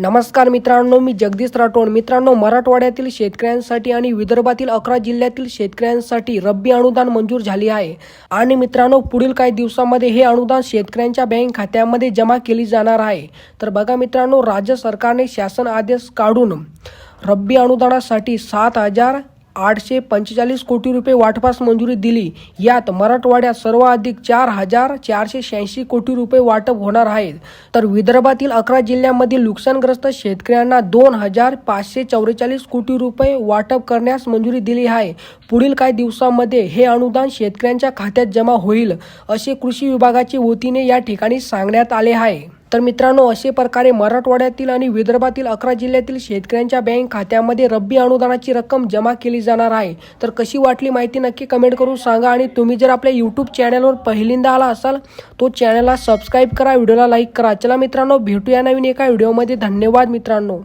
नमस्कार मित्रांनो मी जगदीश राठोड. मित्रांनो मराठवाड्यातील शेतकऱ्यांसाठी आणि विदर्भातील अकरा जिल्ह्यातील शेतकऱ्यांसाठी रब्बी अनुदान मंजूर झाले आहे. आणि मित्रांनो पुढील काही दिवसांमध्ये हे अनुदान शेतकऱ्यांच्या बँक खात्यामध्ये जमा केली जाणार आहे. तर बघा मित्रांनो राज्य सरकारने शासन आदेश काढून रब्बी अनुदानासाठी सात हजार आठशे पंचेचाळीस कोटी रुपये वाटपास मंजुरी दिली. यात मराठवाड्यात सर्वाधिक चार हजार चारशे शहाऐंशी कोटी रुपये वाटप होणार आहेत. तर विदर्भातील अकरा जिल्ह्यांमधील नुकसानग्रस्त शेतकऱ्यांना दोन हजार पाचशे चौवेचाळीस कोटी रुपये वाटप करण्यास मंजुरी दिली आहे. पुढील काही दिवसांमध्ये हे अनुदान शेतकऱ्यांच्या खात्यात जमा होईल असे कृषी विभागाच्या वतीने या ठिकाणी सांगण्यात आले आहे. तर मित्रांनो असे प्रकारे मराठवाड्यातील आणि विदर्भातील अकरा जिल्ह्यातील शेतकऱ्यांच्या बँक खात्यामध्ये रब्बी अनुदानाची रक्कम जमा केली जाणार आहे. तर कशी वाटली माहिती नक्की कमेंट करून सांगा आणि तुम्ही जर आपल्या यूट्यूब चॅनलवर पहिल्यांदा आला असाल तो चॅनलला सबस्क्राईब करा व्हिडिओला लाईक करा. चला मित्रांनो भेटूया नवीन एका व्हिडिओमध्ये धन्यवाद मित्रांनो.